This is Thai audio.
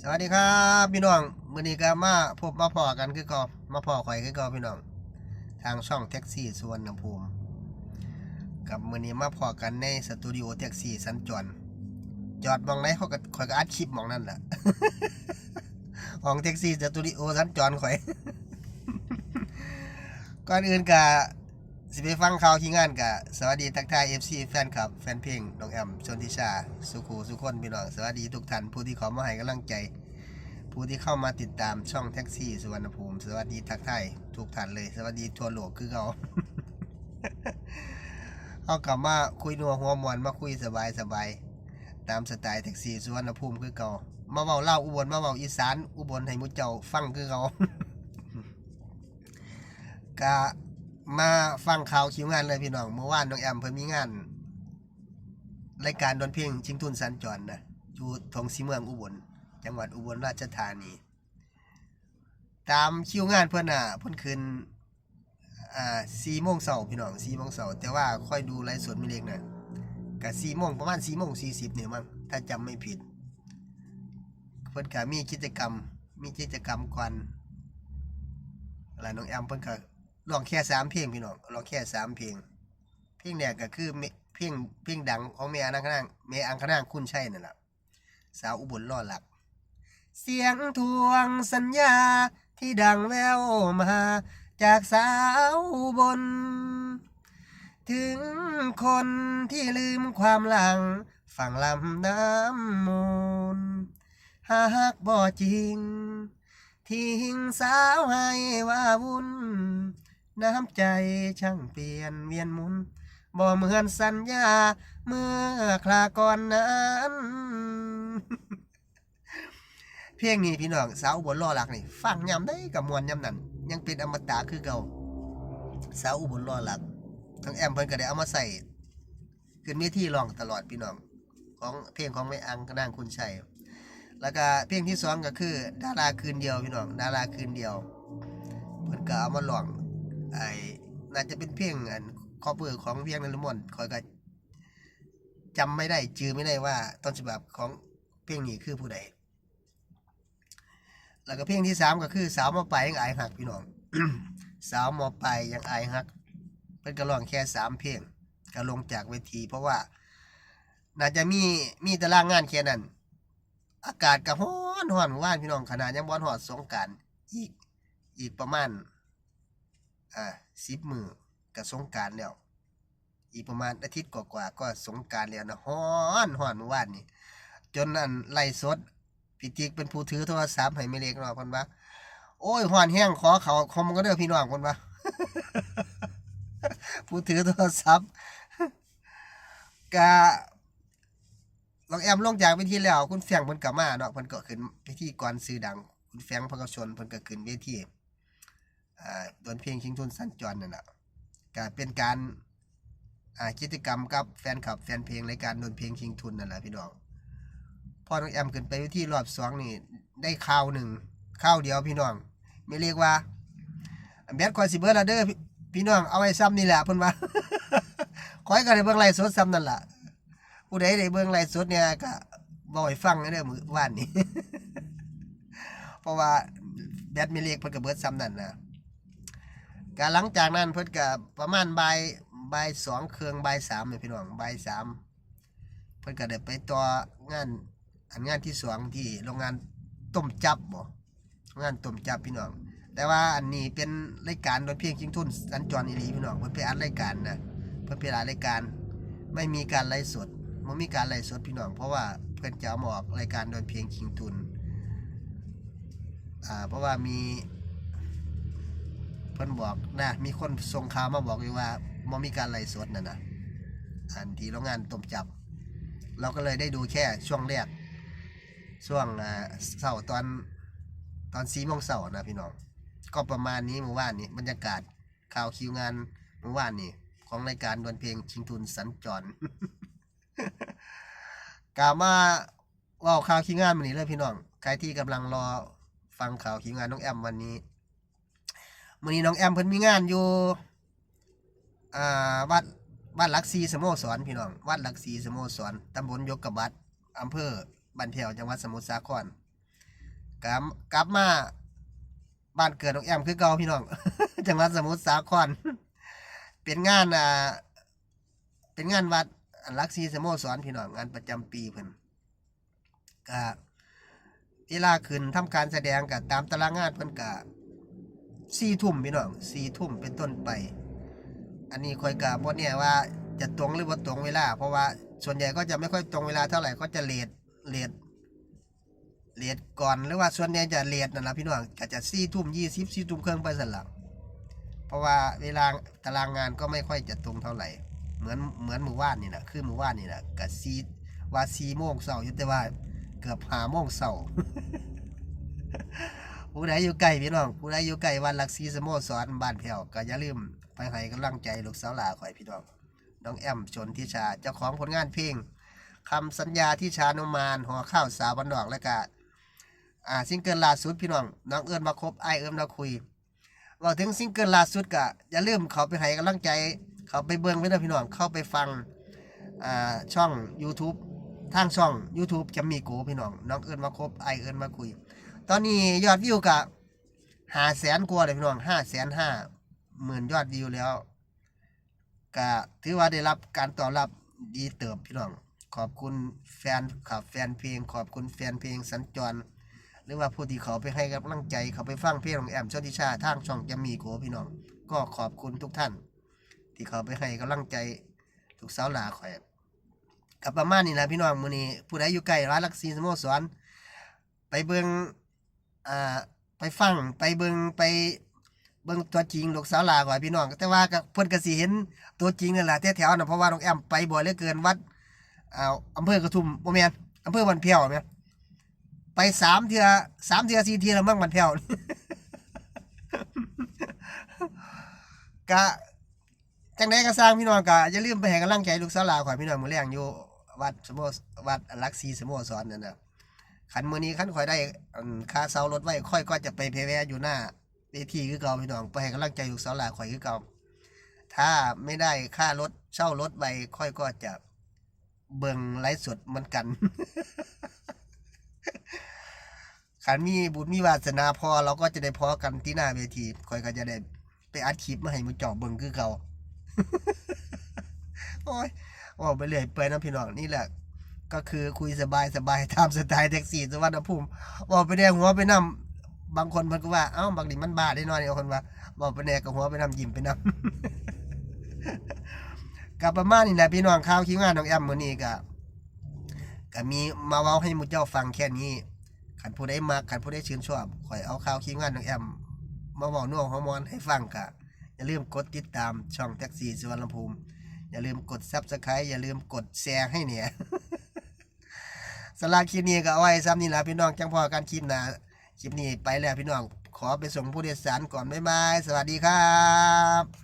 สวัสดีครับพี่น้องมื้อนี้ก็มาพบมาพอกันคือก่ามาพอข่อยคือก่าพี่น้อง ทางช่องแท็กซี่สุวรรณภูมิ กับมื้อนี้มาพอกันในสตูดิโอแท็กซี่สัญจรจอดมองไหนเขาก็ข่อยก็อัดคลิปมองนั่นแหละของแท็กซี่สตูดิโอสัญจรข่อยก่อนอื่นก็ สิไปฟังข่าวที่งานก็สวัสดีทักทาย FC แฟนคลับ แฟนเพลงน้องแอมชนทิชา สุขูสุคนพี่น้องสวัสดีทุกท่านผู้ที่เข้ามาให้กำลังใจ ผู้ที่เข้ามาติดตามช่องแท็กซี่สุวรรณภูมิ สวัสดีทักทายทุกท่านเลย สวัสดีทั่วโลกคือเขาเอากลับมาคุยนัวหัวมวนมาคุยสบายสบายตามสไตล์แท็กซี่สุวรรณภูมิคือเก่ามาเว้าเล่าอุบลมาเว้าอีสานอุบลให้มุเจ้าฟังคือเขากะ มาฟังข่าวคิวงานเลยพี่น้อง เมื่อวานน้องแอมเพิ่นมีงานรายการดนเพลงชิงทุนสัญจรนะอยู่ทงสีเมืองอุบล จังหวัดอุบลราชธานี ตามคิวงานเพิ่อนน่ะเพิ่อนคืนอ่าสี่โมงเสาพี่น้องสี่โมงเสาแต่ว่าค่อยดูไลฟ์สดไม่เล็กนะกะสี่โมงประมาณสี่โมงสี่สิบเนี่ยมั้งถ้าจำไม่ผิด เพิ่อนก็มีกิจกรรมมีกิจกรรมก่อนอะไรน้องแอมเพิ่อนก็ ร้องแค่สามเพลงพี่น้องร้องแค่สามเพลง เพลงแรกก็คือเพลงเพลงดังของเมอังคณางเมอังคณางคุณชัยนั่นแหละสาวอุบลรอดหลัก เสียงทวงสัญญาที่ดังแววมา จากสาวอุบน ถึงคนที่ลืมความหลัง ฝั่งลำน้ำมูลหากบ่จริง ทิ้งสาวให้ว่าวุ่น น้ำใจช่างเปลี่ยนเวียนหมุน บ่เหมือนสัญญา เมื่อคลาก่อนนั้นเพลงนี้พี่น้องสาวอุบลรอหลักนี่ฟังยำได้กับมวลยำนั้นยังเป็นอมตะคือเก่าสาวอุบลรอหลักทั้งแอมเพิ่นก็ได้เอามาใส่ขึ้นเวทีร้องตลอดพี่น้องของเพลงของแม่อังกนางคุณชัยแล้วก็เพลงที่สองก็คือ ดาราคืนเดียวพี่น้องดาราคืนเดียวเพิ่นก็เอามาร้อง ไอ้น่าจะเป็นเพลงอันคอเปอร์ของเวียงนรมนคอยก็จำไม่ได้จือไม่ได้ว่าต้นฉบับของเพลงนี้คือผู้ใด แล้วก็เพลงที่สามก็คือสาวมาไปลายยังอายหักพี่น้อง สาวมาไปลายยังอายหักเพิ่นก็ร้องแค่สามเพลงก็ลงจากเวที เพราะว่า น่าจะมีมีตารางงานแค่นั้น อากาศก็ร้อนร้อนเมื่อว่านพี่น้องขนาดยังบ่ฮอดสงการอีกอีกประมาณ อ่า10มื้อก็สงการแล้ว อีกประมาณอาทิตย์กว่าๆก็สงการแล้วนะร้อนร้อนเมื่อวานนี่จนอันไล่สดพี่ติ๊กเป็นผู้ถือโทรศัพท์ให้ไม่เล็กเนาะคนว่าโอ้ยหวานแห้งขอเขาคมก็เด้อพี่น้องคนว่าผู้ถือโทรศัพท์กะลองแอมลงจากเวทีแล้ว คุณแฟงเพิ่นกลับมาเนาะเพิ่นก็ขึ้นเวทีก่อนซื้อดัง คุณแฟงพกชนเพิ่นก็ขึ้นเวที ดนเพลงชิงทุนสั้นจรนั่นน่ะก็เป็นการอ่ากิจกรรมกับแฟนคลับแฟนเพลงรายการดนเพลงชิงทุนนั่นแหละพี่น้องพอน้องแอมขึ้นไปที่รอบสองนี่ได้ข่าวหนึ่งข่าวเดียวพี่น้องไม่เรียกว่าแบทคอยสิเบิร์ละเดอพี่พี่น้องเอาไว้ซ้ำนี่แหละเพิ่นว่าคอยก็ได้เบิ่งไลฟ์สดซ้ำนั่นล่ะผู้ใดได้เบิ่งไลฟ์สดเนี่ยก็บ่ให้ฟังเด้อมือว่านนี้เพราะว่าแบทไม่เรียกเพิ่นก็เบิดซ้ำนั่นนะ ก็หลังจากนั้นเพิ่นก็ประมาณบ่ายบ่ายสองเครื่องบ่ายสามนี่พี่น้องบ่ายสามเพิ่นก็ได้ไปต่องานอันงานที่สองที่โรงงานต้มจับบ่งานต้มจับพี่น้อง แต่ว่าอันนี้เป็นรายการโดยเพียงชิงทุนสัญจรอีหลีพี่น้องเพิ่นไปอัดรายการนะเพิ่นไปอัดรายการ ไม่มีการไลฟ์สดบ่มีการไลฟ์สดพี่น้อง เพราะว่าเพิ่อนจะเอามาออกรายการโดยเพียงชิงทุนอ่าเพราะว่ามี เพิ่นบอกนะมีคนส่งข่าวมาบอกอยู่ว่าบ่มีการไลฟ์สดนั่นนะอันที่โรงงานต้มจับ เราก็เลยได้ดูแค่ช่วงแรก ช่วงเสาร์ตอนตอนสี่โมงเสาร์นะพี่น้อง ก็ประมาณนี้เมื่อวานนี้บรรยากาศข่าวคิวงานเมื่อวานนี้ของรายการดวลเพลงชิงทุนสัญจรกล่าวมาว่าข่าวคิวงานวันนี้เลยพี่น้องใครที่กำลังรอฟังข่าวคิวงานน้องแอมวันนี้ วันนี้น้องแอมเพิ่นมีงานอยู่อ่าวัดวัดหลักสีสโมสรพี่น้องวัดหลักสีสโมสรตำบลยกกระบัดอำเภอบันเทวจังหวัดสมุทรสาครกลับกลับมาบ้านเกิดน้องแอมคือเก่าพี่น้อง จังหวัดสมุทรสาคร เป็นงานอ่าเป็นงานวัดลักษีสโมสรพี่น้องงานประจำปีเพิ่นก็เวลาขึ้นทำการแสดงก็ตามตารางงานเพิ่นก็ สี่ทุ่มพี่น้องสี่ทุ่มเป็นต้นไป อันนี้คอยกะบ่เนี่ยว่าจะตรงหรือว่าตรงเวลา เพราะว่าส่วนใหญ่ก็จะไม่ค่อยตรงเวลาเท่าไหร่ก็จะเลทเลทเลทก่อนหรือว่าส่วนใหญ่จะเลทนั่นแหละพี่น้องก็จะสี่ทุ่มยี่สิบสี่ทุ่มเครึ่องไปสั่นละเพราะว่าเวลาตารางงานก็ไม่ค่อยจะตรงเท่าไหร่ เหมือนเหมือนมู่บ้านนี่แหละคือมู่บ้านนี่แหละกับซีว่าสี่โมงเสาร์ยู่แต่ว่าเกือบหาโมงเสาร์ ผู้ใดอยู่ไกลพี่น้องผู้ใดอยู่ไกลวันหลักซีสโมสรบ้านแผ่วก็อย่าลืมไปให้กำลังใจลูกสาวหลาข่อยพี่น้องน้องแอมชนทิชาเจ้าของผลงานเพลงคำสัญญาที่ชานุมานหัวข้าวสาวบันดอกและกะอ่าซิงเกิลล่าสุดพี่น้องน้องเอิญมาคบไอเอิญมาคุยว่าถึงซิงเกิลล่าสุดกะอย่าลืมเขาไปให้กำลังใจ เขาไปเบิ่งไว้นะพี่น้องเข้าไปฟังอ่าช่อง YouTube ทางช่อง YouTube จะมีโกพี่น้องน้องเอิญมาคบไอเอิญมาคุย ตอนนี้ยอดวิวกะห้าแสนกว่าเลยพี่น้องห้าแสนห้าหมื่นยอดวิวแล้วกะถือว่าได้รับการตอบรับดีเติบพี่น้อง ขอบคุณแฟนขับแฟนเพลง ขอบคุณแฟนเพลงสัญจร หรือว่าผู้ที่เขาไปให้กำลังใจเขาไปฟังเพลงของแอมชนทิชาทางช่องจะมีโกพี่น้อง ก็ขอบคุณทุกท่าน ที่เขาไปให้กำลังใจทุกสาวหลาข่อยกับประมาณนี้นะพี่น้องมือนี้ผู้ใดอยู่ใกล้ร้านลักซีสโมสรไปเบิง อ่าไปฟังไปเบิงไปเบิงตัวจริงลูกสาวลาก่อนพี่น้อง แต่ว่าก็เพิ่นก็สิเห็นตัวจริงนั่นแหละแถวๆน่ะเพราะว่าน้องแอมไปบ่อยเหลือเกินวัดอ่าอำเภอกระทุ่มบ่แม่นอำเภอบันเพียวแม่นไปสามเทื่อสามเทื่อสี่เทื่อแล้วมั่งบันเพียวกะจังไดก็สร้างพี่น้องก็อย่าลืมไปให้กำลังใจลูกสาวลาข่อยพี่น้องมื้อแรงอยู่วัดสโมสวัดลักษีสโมสรนั่นน่ะ ขันมือนี้ขันข่อยได้ค่าเซารถไว้ค่อยก็จะไปเพแวอยู่หน้าเวทีคือเก่าพี่น้องไปให้กำลังใจลูกสาวหลาข่อยคือเก่าถ้าไม่ได้ค่ารถเช่ารถไว้ค่อยก็จะเบิ่งไลฟ์สดเหมือนกันขันมีบุญมีวาสนาพอเราก็จะได้พอกันที่หน้าเวทีค่อยก็จะได้ไปอัดคลิปมาให้มึงเจาะเบิ่งคือเก่าโอ้ยว่าไปเรื่อยไปนะพี่น้องนี่แหละ ก็คือคุยสบายสบายตามสไตล์แท็กซี่สุวรรณภูมิบอกไปแดงหัวไปนำบางคนเพิ่นก็ว่าเอ้าบางทีมันบ้าได้น้อยบางคนว่าบอกไปแดงกับหัวไปนำยิ้มไปนำกับประมาณนี้แหละพี่น้องข่าวคิวงานน้องแอมมื้อนี้ก็ก็มีมาเว้าให้หมู่เจ้าฟังแค่นี้คันผู้ใดมักคันผู้ใดชื่นชอบข่อยเอาข่าวคิวงานน้องแอมมาเว้าน่วงฮอร์โมนให้ฟังก็อย่าลืมกดติดตามช่องแท็กซี่สุวรรณภูมิอย่าลืมกด Subscribe อย่าลืมกดแชร์ให้เนี่ย สำหรับคลิปนี้ก็เอาไว้ซ้ำนี่แหละพี่น้องจังพอการคลิปนะคลิปนี้ไปแล้วพี่น้องขอไปส่งผู้โดยสารก่อนบ๊ายบายสวัสดีครับ